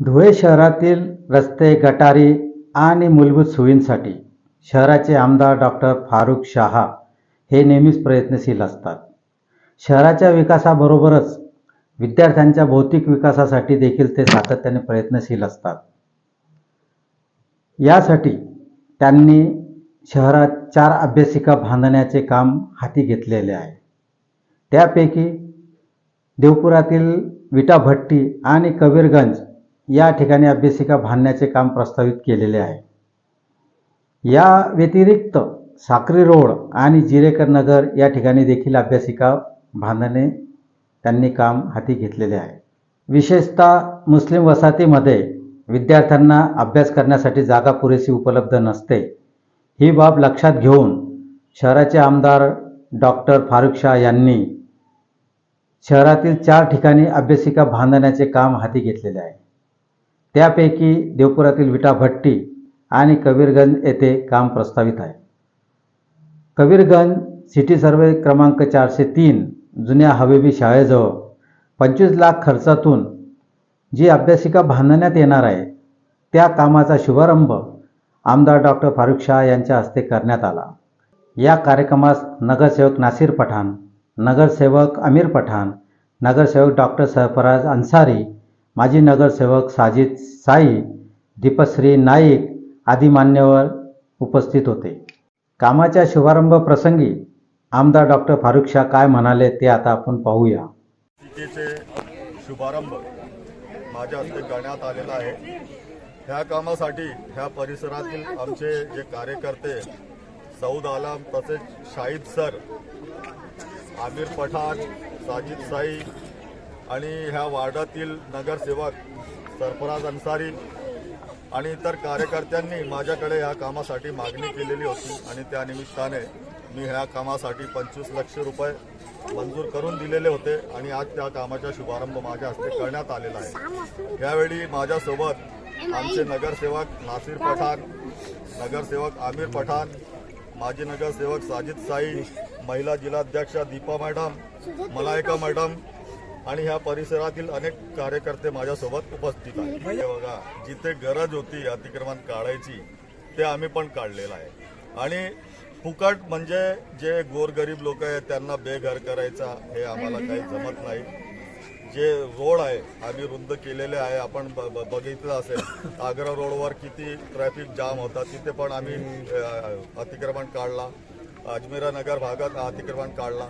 धुळे शहरातील रस्ते गटारी आणि मूलभूत सोयींसाठी शहराचे आमदार डॉक्टर फारुख शहा हे नेहमीच प्रयत्नशील असतात. शहराच्या विकासाबरोबरच विद्यार्थ्यांच्या भौतिक विकासासाठी देखील ते सातत्याने प्रयत्नशील असतात. यासाठी त्यांनी शहरात चार अभ्यासिका बांधण्याचे काम हाती घेतलेले आहे. त्यापैकी देवपुरातील विटाभट्टी आणि कबीरगंज या ठिकाणी अभ्यासिका बांधण्याचे काम प्रस्तावित केलेले आहे. या व्यतिरिक्त साक्री रोड आणि जिरेकर नगर या ठिकाणी देखील अभ्यासिका बांधणे त्यांनी काम हाती घेतलेले आहे. विशेषतः मुस्लिम वसाहतीमध्ये विद्यार्थ्यांना अभ्यास करण्यासाठी जागा पुरेशी उपलब्ध नसते. ही बाब लक्षात घेऊन शहराचे आमदार डॉक्टर फारुख शाह यांनी शहरातील चार ठिकाणी अभ्यासिका बांधण्याचे काम हाती घेतलेले आहे. त्यापैकी देवपुरातील विटा भट्टी आणि कबीरगंज येथे काम प्रस्तावित आहे. कबीरगंज सिटी सर्वे क्रमांक चारशे तीन जुन्या हवेबी शाळेजवळ पंचवीस लाख खर्चातून जी अभ्यासिका बांधण्यात येणार आहे त्या कामाचा शुभारंभ आमदार डॉक्टर फारुख शाह यांच्या हस्ते करण्यात आला. या कार्यक्रमास नगरसेवक नासिर पठाण नगरसेवक अमीर पठाण नगरसेवक डॉक्टर सरफराज अन्सारी माजी नगरसेवक साजिद साई दीपश्री नाईक आदी मान्यवर उपस्थित होते. कामाच्या शुभारंभ प्रसंगी आमदार डॉक्टर फारुख शाह काय म्हणाले ते आता आपण पाहूया. टीकेचे शुभारंभ माझ्या हस्ते करण्यात आलेला आहे. ह्या कामासाठी ह्या परिसरातील आमचे जे कार्यकर्ते सौद आलम तसेच शाहिद सर आमिर पठाण साजिद साई आणि ह्या वार्डातील नगरसेवक सरफराज अन्सारी आणि इतर कार्यकर्त्यांनी माझ्याकडे ह्या कामासाठी मागणी केलेली होती. आणि त्या निमित्ताने मी ह्या कामासाठी पंचवीस लक्ष रुपये मंजूर करून दिलेले होते आणि आज त्या कामाचा शुभारंभ माझ्या हस्ते करण्यात आलेला आहे. यावेळी माझ्यासोबत आमचे नगरसेवक नासिर पठाण नगरसेवक आमिर पठाण माजी नगरसेवक साजिद साई महिला जिल्हाध्यक्षा दीपा मॅडम मलायका मॅडम आणि ह्या परिसरातील अनेक कार्यकर्ते माझ्यासोबत उपस्थित आहेत. हे बघा जिथे गरज होती अतिक्रमण काढायची ते आम्ही पण काढलेलं आहे. आणि फुकट म्हणजे जे गोरगरीब लोक आहेत त्यांना बेघर करायचा हे आम्हाला काही जमत नाही. जे रोड आहे आम्ही रुंद केलेले आहे. आपण बघितलं असेल आग्रा रोडवर किती ट्रॅफिक जाम होता तिथे पण आम्ही अतिक्रमण काढला. अजमेरा नगर भागात अतिक्रमण काढला.